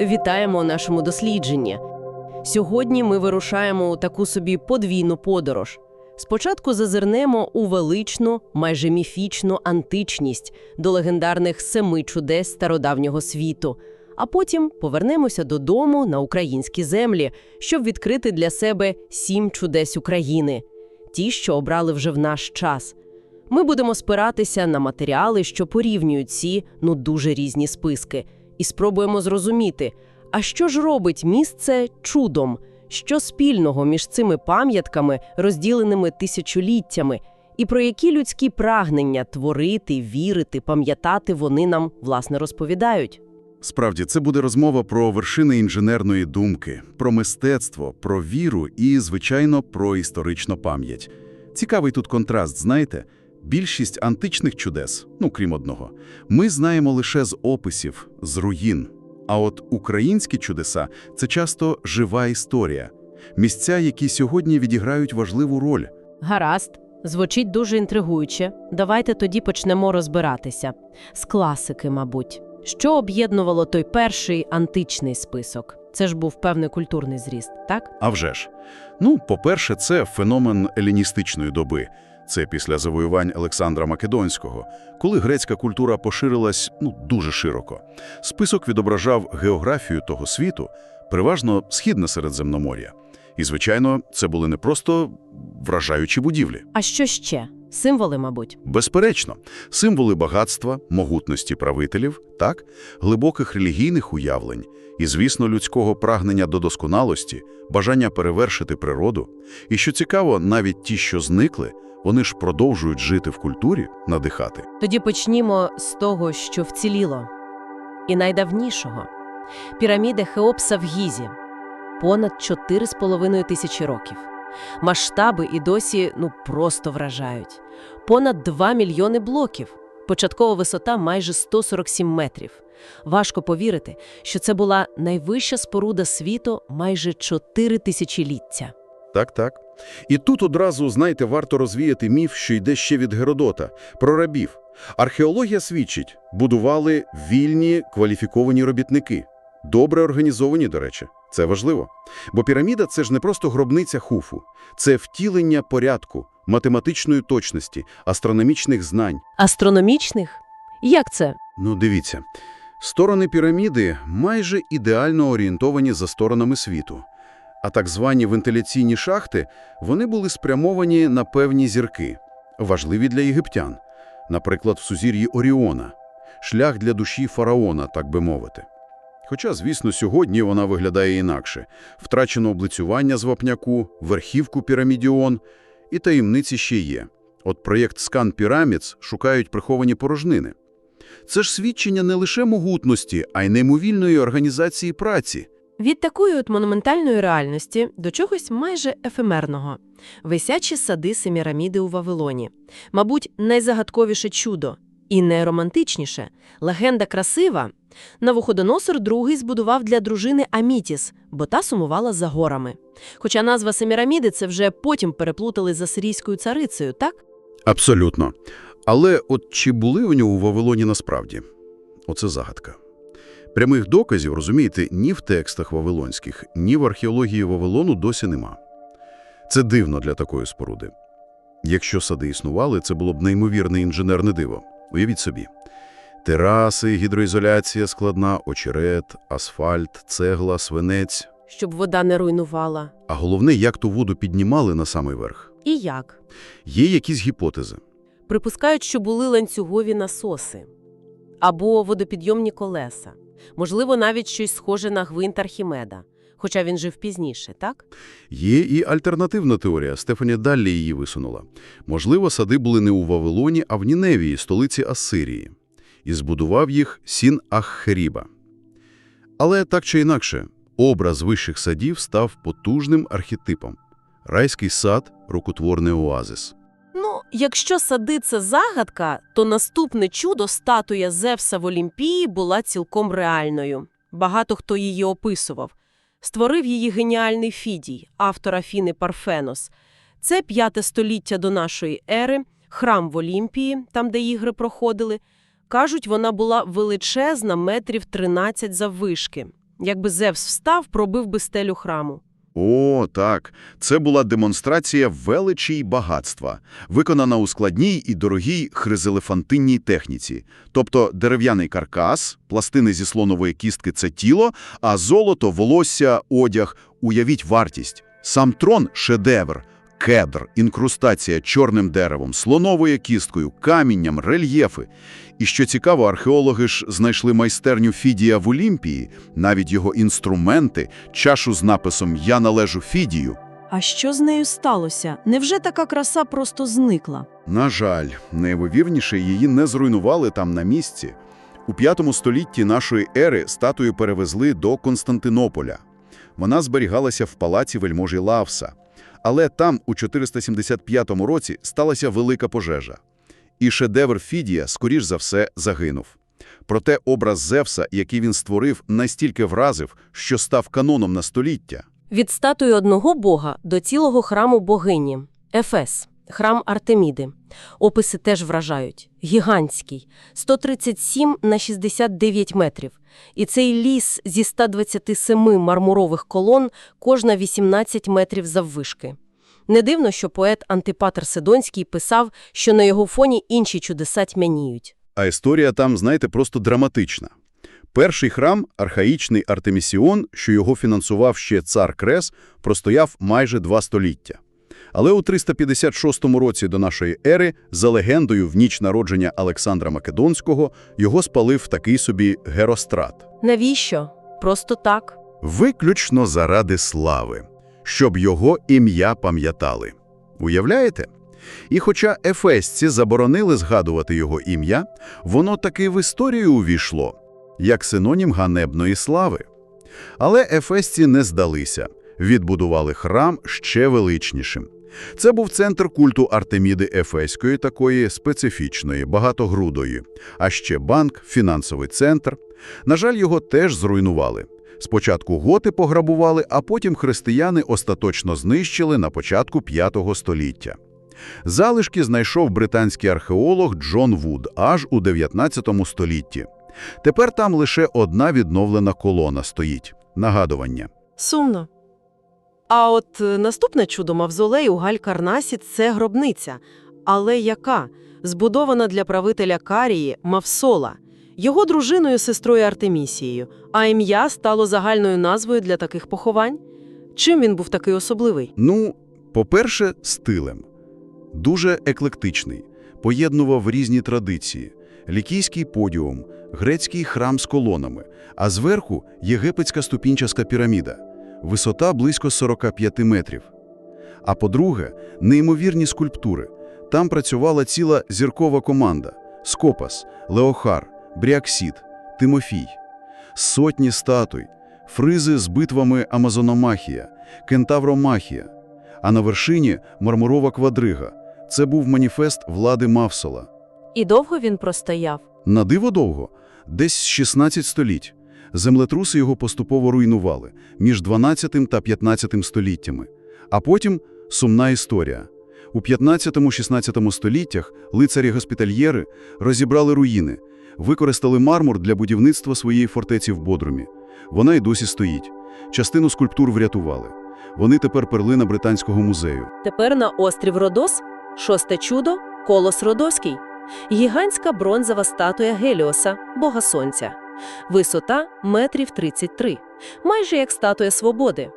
Вітаємо у нашому дослідженні. Сьогодні ми вирушаємо у таку собі подвійну подорож. Спочатку зазирнемо у величну, майже міфічну античність до легендарних семи чудес стародавнього світу, а потім повернемося додому на українські землі, щоб відкрити для себе сім чудес України, ті, що обрали вже в наш час. Ми будемо спиратися на матеріали, що порівнюють ці ну дуже різні списки, і спробуємо зрозуміти, а що ж робить місце чудом, що спільного між цими пам'ятками, розділеними тисячоліттями, і про які людські прагнення творити, вірити, пам'ятати вони нам власне розповідають. Справді, це буде розмова про вершини інженерної думки, про мистецтво, про віру і, звичайно, про історичну пам'ять. Цікавий тут контраст, знаєте? Більшість античних чудес, ну крім одного, ми знаємо лише з описів, з руїн. А от українські чудеса – це часто жива історія. Місця, які сьогодні відіграють важливу роль. Гаразд, звучить дуже інтригуюче. Давайте тоді почнемо розбиратися. З класики, мабуть. Що об'єднувало той перший античний список? Це ж був певний культурний зріст, так? А вже ж. Ну, по-перше, це феномен еліністичної доби. Це після завоювань Олександра Македонського, коли грецька культура поширилась ну, дуже широко. Список відображав географію того світу, переважно східне Середземномор'я. І, звичайно, це були не просто вражаючі будівлі. А що ще? Символи, мабуть. Безперечно, символи багатства, могутності правителів, так, глибоких релігійних уявлень і, звісно, людського прагнення до досконалості, бажання перевершити природу. І, що цікаво, навіть ті, що зникли, вони ж продовжують жити в культурі, надихати. Тоді почнімо з того, що вціліло. І найдавнішого. Піраміди Хеопса в Гізі. Понад 4,5 тисячі років. Масштаби і досі ну просто вражають. Понад 2 мільйони блоків. Початкова висота майже 147 метрів. Важко повірити, що це була найвища споруда світу майже 4 тисячоліття. Так, так. І тут одразу, знаєте, варто розвіяти міф, що йде ще від Геродота, про рабів. Археологія свідчить, будували вільні кваліфіковані робітники. Добре організовані, до речі. Це важливо. Бо піраміда – це ж не просто гробниця хуфу. Це втілення порядку, математичної точності, астрономічних знань. Астрономічних? Як це? Ну, дивіться. Сторони піраміди майже ідеально орієнтовані за сторонами світу. А так звані вентиляційні шахти, вони були спрямовані на певні зірки, важливі для єгиптян, наприклад, в сузір'ї Оріона, шлях для душі фараона, так би мовити. Хоча, звісно, сьогодні вона виглядає інакше. Втрачено облицювання з вапняку, верхівку пірамідіон, і таємниці ще є. От проєкт Scan Pyramids шукають приховані порожнини. Це ж свідчення не лише могутності, а й неймовільної організації праці. Від такої от монументальної реальності до чогось майже ефемерного. Висячі сади Семіраміди у Вавилоні. Мабуть, найзагадковіше чудо. І найромантичніше. Легенда красива. Навуходоносор II збудував для дружини Амітіс, бо та сумувала за горами. Хоча назва Семіраміди це вже потім переплутали за сирійською царицею, так? Абсолютно. Але от чи були у нього у Вавилоні насправді? Оце загадка. Прямих доказів, розумієте, ні в текстах вавилонських, ні в археології Вавилону досі нема. Це дивно для такої споруди. Якщо сади існували, це було б неймовірне інженерне диво. Уявіть собі. Тераси, гідроізоляція складна, очерет, асфальт, цегла, свинець. Щоб вода не руйнувала. А головне, як ту воду піднімали на самий верх. І як? Є якісь гіпотези. Припускають, що були ланцюгові насоси або водопідйомні колеса. Можливо, навіть щось схоже на гвинт Архімеда, хоча він жив пізніше, так? Є і альтернативна теорія, Стефані Даллі її висунула. Можливо, сади були не у Вавилоні, а в Ніневії, столиці Ассирії. І збудував їх Сін Аххеріба. Але так чи інакше, образ вищих садів став потужним архетипом. Райський сад – рукотворний оазис. Якщо сади це загадка, то наступне чудо статуя Зевса в Олімпії була цілком реальною. Багато хто її описував. Створив її геніальний Фідій, автор Афіни Парфенос. Це п'яте століття до нашої ери, храм в Олімпії, там, де ігри проходили. Кажуть, вона була величезна, метрів 13 заввишки. Якби Зевс встав, пробив би стелю храму. О, так. Це була демонстрація величі й багатства, виконана у складній і дорогій хризелефантинній техніці. Тобто дерев'яний каркас, пластини зі слонової кістки – це тіло, а золото, волосся, одяг – уявіть вартість. Сам трон – шедевр. Кедр, інкрустація чорним деревом, слоновою кісткою, камінням, рельєфи. І що цікаво, археологи ж знайшли майстерню Фідія в Олімпії, навіть його інструменти, чашу з написом «Я належу Фідію». А що з нею сталося? Невже така краса просто зникла? На жаль, найвивірніше її не зруйнували там на місці. У п'ятому столітті нашої ери статую перевезли до Константинополя. Вона зберігалася в палаці вельможі Лавса. Але там у 475 році сталася велика пожежа. І шедевр Фідія, скоріш за все, загинув. Проте образ Зевса, який він створив, настільки вразив, що став каноном на століття. Від статуї одного бога до цілого храму богині – Ефес, храм Артеміди. Описи теж вражають. Гігантський – 137 на 69 метрів. І цей ліс зі 127 мармурових колон, кожна 18 метрів заввишки. Не дивно, що поет Антипатр Сидонський писав, що на його фоні інші чудеса тьмяніють. А історія там, знаєте, просто драматична. Перший храм, архаїчний Артемісіон, що його фінансував ще цар Крес, простояв майже два століття. Але у 356 році до нашої ери, за легендою, в ніч народження Олександра Македонського, його спалив такий собі Герострат. Навіщо? Просто так. Виключно заради слави, щоб його ім'я пам'ятали. Уявляєте? І хоча ефесці заборонили згадувати його ім'я, воно таки в історію увійшло, як синонім ганебної слави. Але ефесці не здалися, відбудували храм ще величнішим. Це був центр культу Артеміди Ефеської, такої специфічної, багатогрудої, а ще банк, фінансовий центр. На жаль, його теж зруйнували. Спочатку готи пограбували, а потім християни остаточно знищили на початку V століття. Залишки знайшов британський археолог Джон Вуд аж у 19 столітті. Тепер там лише одна відновлена колона стоїть – нагадування. Сумно. А от е, наступне чудо мавзолей у Галь-Карнасі – це гробниця. Але яка? Збудована для правителя Карії Мавсола, його дружиною сестрою Артемісією, а ім'я стало загальною назвою для таких поховань? Чим він був такий особливий? Ну, по-перше, стилем. Дуже еклектичний, поєднував різні традиції. Лікійський подіум, грецький храм з колонами, а зверху єгипетська ступінчаста піраміда. Висота близько 45 метрів. А по-друге, неймовірні скульптури. Там працювала ціла зіркова команда – Скопас, Леохар, Бріаксід, Тимофій. Сотні статуй, фризи з битвами Амазономахія, Кентавромахія. А на вершині – мармурова квадрига. Це був маніфест влади Мавсола. І довго він простояв? На диво довго, десь з 16 століть. Землетруси його поступово руйнували між 12 та 15 століттями. А потім сумна історія. У 15-16 століттях лицарі-госпітальєри розібрали руїни, використали мармур для будівництва своєї фортеці в Бодрумі. Вона й досі стоїть. Частину скульптур врятували. Вони тепер перлина Британського музею. Тепер на острів Родос – шосте чудо – Колос Родоський. Гігантська бронзова статуя Геліоса, бога сонця. Висота – метрів 33. Майже як статуя свободи.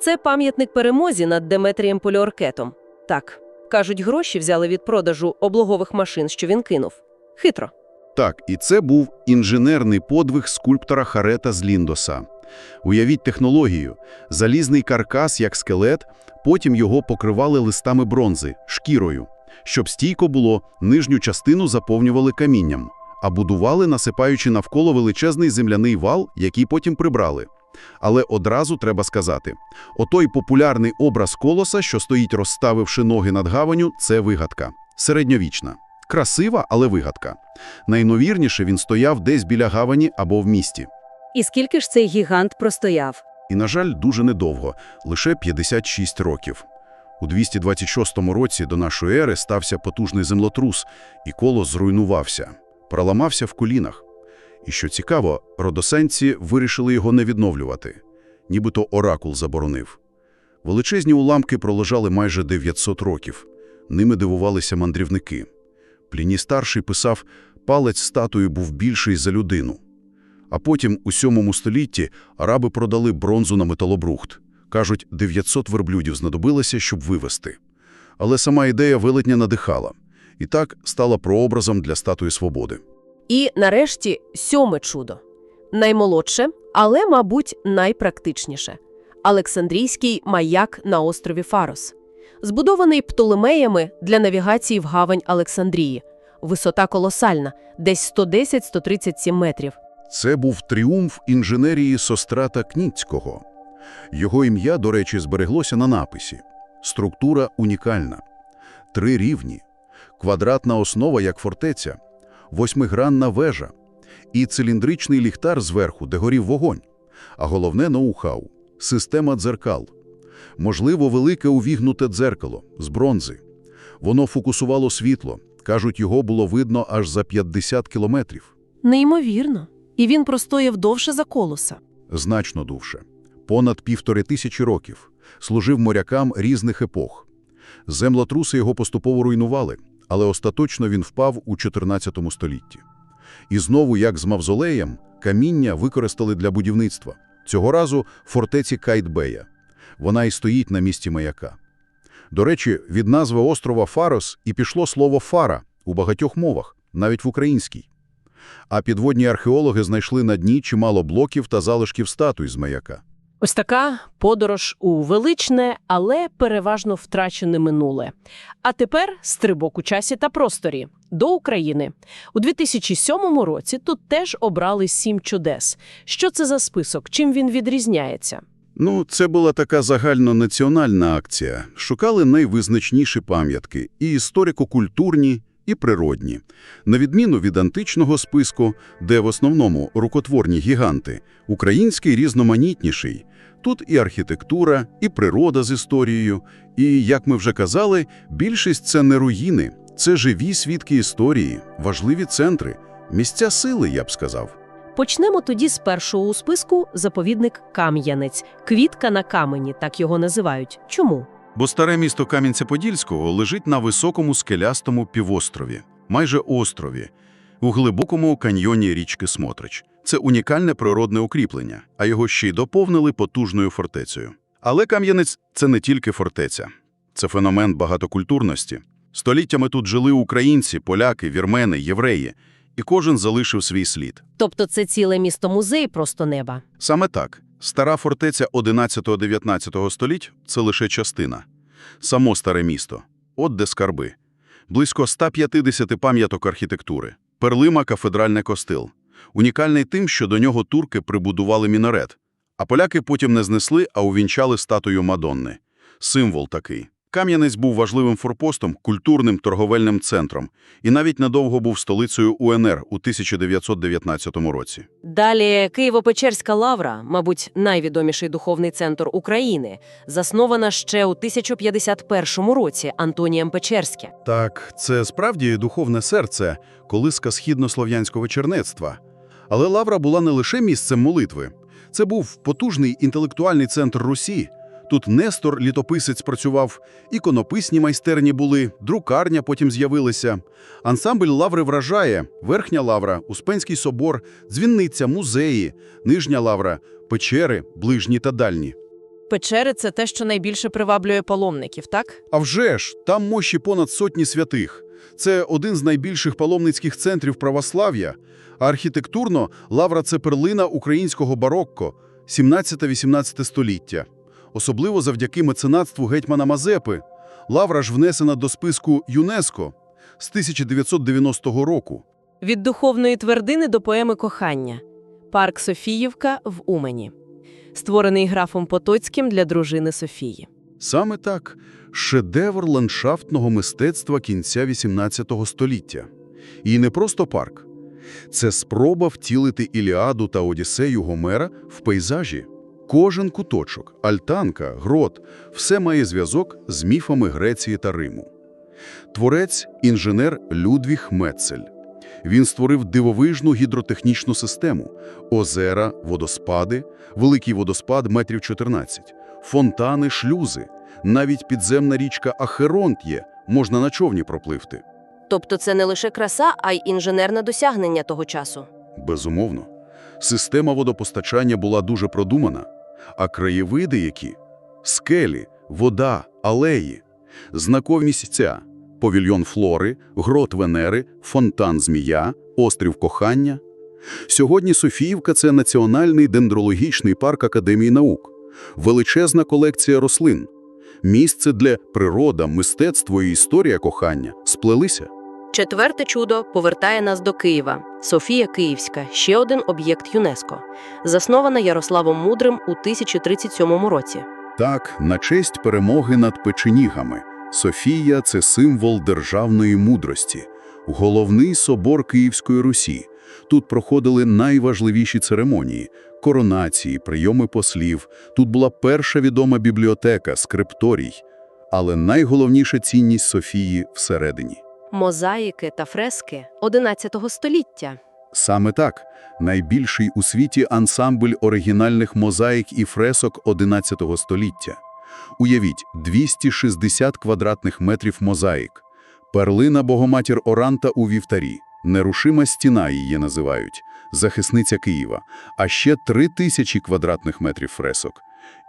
Це пам'ятник перемозі над Деметрієм Поліоркетом. Так, кажуть, гроші взяли від продажу облогових машин, що він кинув. Хитро. Так, і це був інженерний подвиг скульптора Харета з Ліндоса. Уявіть технологію. Залізний каркас, як скелет, потім його покривали листами бронзи, шкірою. Щоб стійко було, нижню частину заповнювали камінням, а будували, насипаючи навколо величезний земляний вал, який потім прибрали. Але одразу треба сказати, отой популярний образ колоса, що стоїть розставивши ноги над гаваню, це вигадка. Середньовічна. Красива, але вигадка. Найновірніше він стояв десь біля гавані або в місті. І скільки ж цей гігант простояв? І, на жаль, дуже недовго – лише 56 років. У 226 році до нашої ери стався потужний землетрус, і колос зруйнувався, проламався в колінах. І що цікаво, родосенці вирішили його не відновлювати. Нібито оракул заборонив. Величезні уламки пролежали майже 900 років. Ними дивувалися мандрівники. Пліній старший писав, палець статуї був більший за людину. А потім, у сьомому столітті, араби продали бронзу на металобрухт. Кажуть, 900 верблюдів знадобилося, щоб вивести. Але сама ідея велетня надихала. І так стала прообразом для статуї свободи. І, нарешті, сьоме чудо. Наймолодше, але, мабуть, найпрактичніше. Олександрійський маяк на острові Фарос. Збудований Птолемеями для навігації в гавань Олександрії. Висота колосальна, десь 110-137 метрів. Це був тріумф інженерії Сострата Кніцького. Його ім'я, до речі, збереглося на написі. Структура унікальна. Три рівні. Квадратна основа, як фортеця. Восьмигранна вежа. І циліндричний ліхтар зверху, де горів вогонь. А головне – ноу-хау – система дзеркал. Можливо, велике увігнуте дзеркало з бронзи. Воно фокусувало світло. Кажуть, його було видно аж за 50 кілометрів. Неймовірно. І він простояв довше за колоса. Значно довше. Понад півтори тисячі років. Служив морякам різних епох. Землотруси його поступово руйнували, але остаточно він впав у 14 столітті. І знову, як з мавзолеєм, каміння використали для будівництва. Цього разу фортеці Кайтбея. Вона і стоїть на місці маяка. До речі, від назви острова Фарос і пішло слово «фара» у багатьох мовах, навіть в українській. А підводні археологи знайшли на дні чимало блоків та залишків статуй з маяка. Ось така подорож у величне, але переважно втрачене минуле. А тепер стрибок у часі та просторі до України. У 2007 році тут теж обрали сім чудес. Що це за список? Чим він відрізняється? Ну, це була така загальнонаціональна акція. Шукали найвизначніші пам'ятки – і історико-культурні, і природні. На відміну від античного списку, де в основному рукотворні гіганти, український різноманітніший. Тут і архітектура, і природа з історією, і, як ми вже казали, більшість – це не руїни, це живі свідки історії, важливі центри, місця сили, я б сказав. Почнемо тоді з першого у списку заповідник Кам'янець. Квітка на камені, так його називають. Чому? Бо старе місто Кам'янця-Подільського лежить на високому скелястому півострові, майже острові, у глибокому каньйоні річки Смотрич. Це унікальне природне укріплення, а його ще й доповнили потужною фортецею. Але Кам'янець – це не тільки фортеця. Це феномен багатокультурності. Століттями тут жили українці, поляки, вірмени, євреї, і кожен залишив свій слід. Тобто це ціле місто-музей просто неба. Саме так. Стара фортеця 11-19 століть – це лише частина. Само старе місто. От де скарби. Близько 150 пам'яток архітектури. Перлима – кафедральний костил. Унікальний тим, що до нього турки прибудували мінарет. А поляки потім не знесли, а увінчали статую Мадонни. Символ такий. Кам'янець був важливим форпостом, культурним торговельним центром і навіть надовго був столицею УНР у 1919 році. Далі Києво-Печерська лавра, мабуть, найвідоміший духовний центр України, заснована ще у 1051 році Антонієм Печерським. Так, це справді духовне серце, колиска східнослов'янського чернецтва. Але Лавра була не лише місцем молитви. Це був потужний інтелектуальний центр Русі. Тут Нестор, літописець, працював, іконописні майстерні були, друкарня потім з'явилася. Ансамбль Лаври вражає – Верхня Лавра, Успенський собор, дзвінниця, музеї, Нижня Лавра, печери, ближні та дальні. Печери це те, що найбільше приваблює паломників, так? А вже ж, там мощі понад сотні святих. Це один з найбільших паломницьких центрів православ'я. А архітектурно Лавра – це перлина українського барокко 17-18 століття. Особливо завдяки меценатству гетьмана Мазепи. Лавра ж внесена до списку ЮНЕСКО з 1990 року. Від духовної твердини до поеми кохання. Парк Софіївка в Умані. Створений графом Потоцьким для дружини Софії. Саме так – шедевр ландшафтного мистецтва кінця XVIII століття. І не просто парк. Це спроба втілити Іліаду та Одіссею Гомера в пейзажі. Кожен куточок, альтанка, грот – все має зв'язок з міфами Греції та Риму. Творець – інженер Людвіг Мецель. Він створив дивовижну гідротехнічну систему – озера, водоспади, великий водоспад метрів 14, фонтани, шлюзи. Навіть підземна річка Ахеронт є, можна на човні пропливти. Тобто це не лише краса, а й інженерне досягнення того часу. Безумовно. Система водопостачання була дуже продумана. А краєвиди які? Скелі, вода, алеї. Знакові місця – павільйон флори, грот Венери, фонтан Змія, острів Кохання. Сьогодні Софіївка – це Національний дендрологічний парк Академії наук. Величезна колекція рослин. Місце, де природа, мистецтво і історія кохання сплелися. Четверте чудо повертає нас до Києва. Софія Київська – ще один об'єкт ЮНЕСКО. Заснована Ярославом Мудрим у 1037 році. Так, на честь перемоги над печенігами. Софія – це символ державної мудрості. Головний собор Київської Русі. Тут проходили найважливіші церемонії – коронації, прийоми послів. Тут була перша відома бібліотека, скрипторій. Але найголовніша цінність Софії всередині. Мозаїки та фрески 11 століття. Саме так, найбільший у світі ансамбль оригінальних мозаїк і фресок XI століття. Уявіть, 260 квадратних метрів мозаїк. Перлина Богоматір Оранта у вівтарі. Нерушима стіна її називають. Захисниця Києва. А ще 3000 квадратних метрів фресок.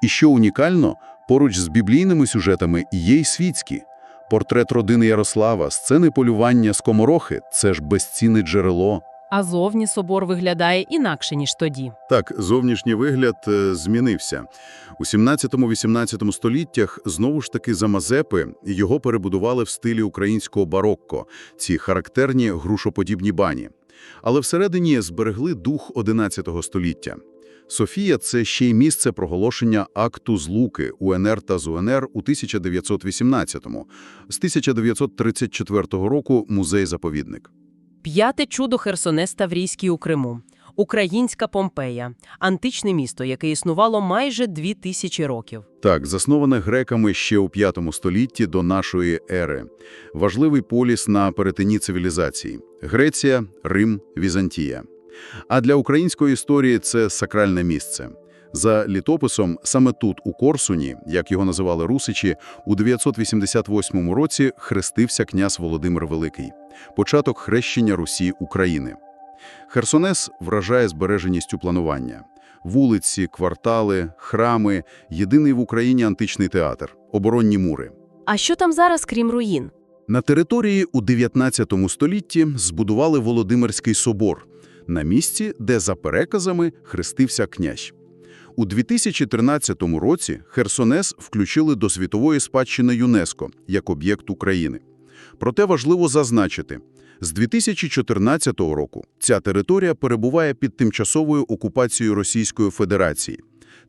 І що унікально, поруч з біблійними сюжетами є й світські. Портрет родини Ярослава, сцени полювання скоморохи – це ж безцінне джерело. А зовні собор виглядає інакше, ніж тоді. Так, зовнішній вигляд е, змінився. У 17-18 століттях знову ж таки за Мазепи його перебудували в стилі українського барокко, ці характерні грушоподібні бані. Але всередині зберегли дух 11 століття. Софія – це ще й місце проголошення акту злуки УНР та ЗУНР у 1918-му. З 1934 року музей-заповідник. П'яте чудо Херсонес Таврійський у Криму. Українська Помпея – античне місто, яке існувало майже дві тисячі років. Так, засноване греками ще у V столітті до нашої ери. Важливий поліс на перетині цивілізацій – Греція, Рим, Візантія. А для української історії це сакральне місце. За літописом, саме тут, у Корсуні, як його називали русичі, у 988 році хрестився князь Володимир Великий. Початок хрещення Русі України. Херсонес вражає збереженістю планування. Вулиці, квартали, храми – єдиний в Україні античний театр, оборонні мури. А що там зараз, крім руїн? На території у 19 столітті збудували Володимирський собор, на місці, де за переказами хрестився князь. У 2013 році Херсонес включили до світової спадщини ЮНЕСКО як об'єкт України. Проте важливо зазначити, з 2014 року ця територія перебуває під тимчасовою окупацією Російської Федерації.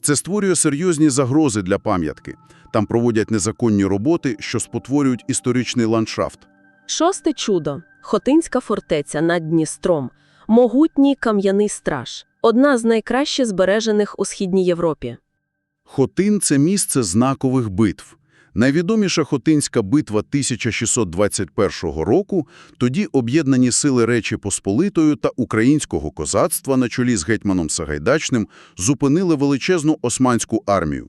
Це створює серйозні загрози для пам'ятки. Там проводять незаконні роботи, що спотворюють історичний ландшафт. Шосте чудо – Хотинська фортеця над Дністром. Могутній кам'яний страж. Одна з найкраще збережених у Східній Європі. Хотин – це місце знакових битв. Найвідоміша Хотинська битва 1621 року, тоді об'єднані сили Речі Посполитою та українського козацтва на чолі з гетьманом Сагайдачним зупинили величезну османську армію.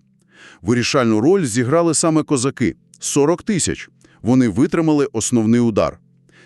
Вирішальну роль зіграли саме козаки – 40 тисяч. Вони витримали основний удар.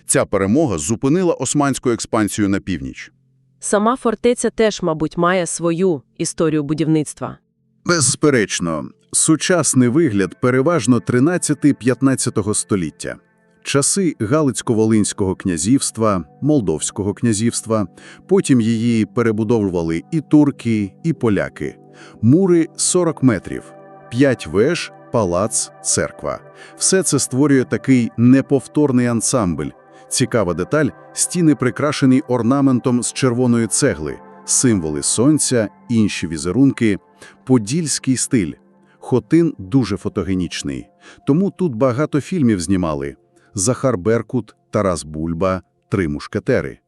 Ця перемога зупинила османську експансію на північ. Сама фортеця теж, мабуть, має свою історію будівництва. Безперечно, сучасний вигляд переважно 13-15 століття. Часи Галицько-Волинського князівства, Молдовського князівства, потім її перебудовували і турки, і поляки. Мури 40 метрів, 5 веж, палац, церква. Все це створює такий неповторний ансамбль. Цікава деталь – стіни прикрашені орнаментом з червоної цегли, символи сонця, інші візерунки – Подільський стиль. Хотин дуже фотогенічний. Тому тут багато фільмів знімали. Захар Беркут, Тарас Бульба, Три мушкетери.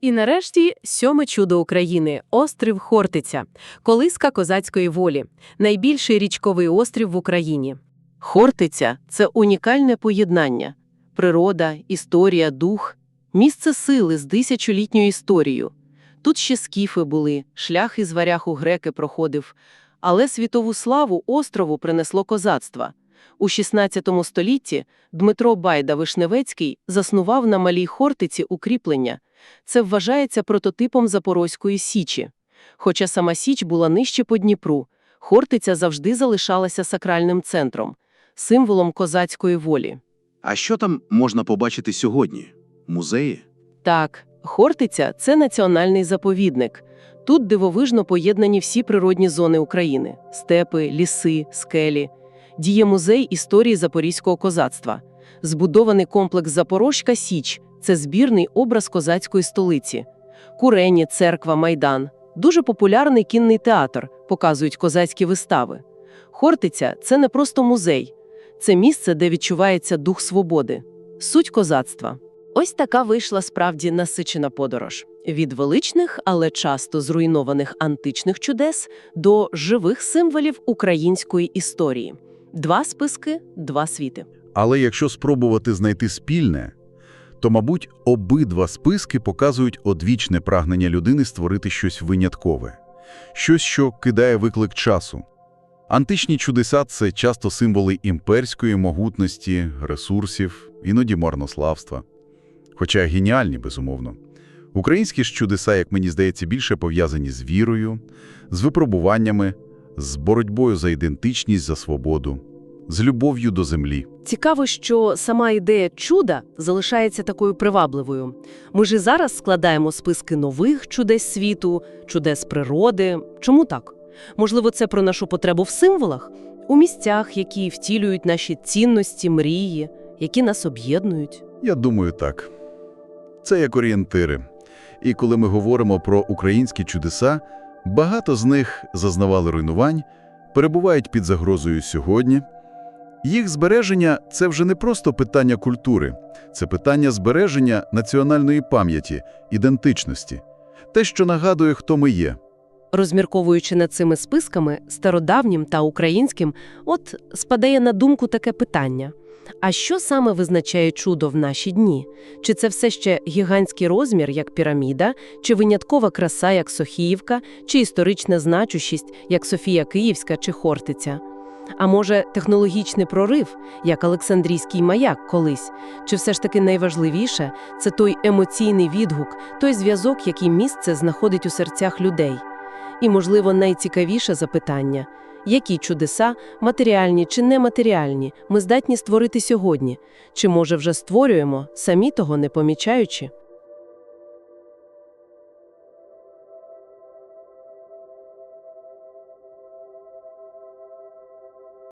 І нарешті сьоме чудо України – острів Хортиця, колиска козацької волі, найбільший річковий острів в Україні. Хортиця – це унікальне поєднання – природа, історія, дух. Місце сили з тисячолітньою історією. Тут ще скіфи були, шлях із варяг у греки проходив. Але світову славу острову принесло козацтво. У 16 столітті Дмитро Байда-Вишневецький заснував на Малій Хортиці укріплення. Це вважається прототипом Запорозької Січі. Хоча сама Січ була нижче по Дніпру, Хортиця завжди залишалася сакральним центром, символом козацької волі. А що там можна побачити сьогодні? Музеї? Так, Хортиця – це національний заповідник. Тут дивовижно поєднані всі природні зони України – степи, ліси, скелі. Діє музей історії запорізького козацтва. Збудований комплекс Запорожська Січ – це збірний образ козацької столиці. Курені, церква, майдан. Дуже популярний кінний театр, показують козацькі вистави. Хортиця – це не просто музей. Це місце, де відчувається дух свободи. Суть козацтва. Ось така вийшла справді насичена подорож. Від величних, але часто зруйнованих античних чудес до живих символів української історії. Два списки, два світи. Але якщо спробувати знайти спільне, то, мабуть, обидва списки показують одвічне прагнення людини створити щось виняткове, щось, що кидає виклик часу. Античні чудеса – це часто символи імперської могутності, ресурсів, іноді марнославства. Хоча геніальні, безумовно. Українські ж чудеса, як мені здається, більше пов'язані з вірою, з випробуваннями, з боротьбою за ідентичність, за свободу, з любов'ю до землі. Цікаво, що сама ідея чуда залишається такою привабливою. Ми ж і зараз складаємо списки нових чудес світу, чудес природи. Чому так? Можливо, це про нашу потребу в символах, у місцях, які втілюють наші цінності, мрії, які нас об'єднують. Я думаю, так. Це як орієнтири. І коли ми говоримо про українські чудеса, багато з них зазнавали руйнувань, перебувають під загрозою сьогодні. Їх збереження – це вже не просто питання культури, це питання збереження національної пам'яті, ідентичності, те, що нагадує, хто ми є. Розмірковуючи над цими списками, стародавнім та українським, от спадає на думку таке питання. А що саме визначає чудо в наші дні? Чи це все ще гігантський розмір, як піраміда, чи виняткова краса, як Софіївка, чи історична значущість, як Софія Київська чи Хортиця? А може, технологічний прорив, як Олександрійський маяк колись? Чи все ж таки найважливіше – це той емоційний відгук, той зв'язок, який місце знаходить у серцях людей? І, можливо, найцікавіше запитання – які чудеса, матеріальні чи нематеріальні, ми здатні створити сьогодні? Чи, може, вже створюємо, самі того не помічаючи?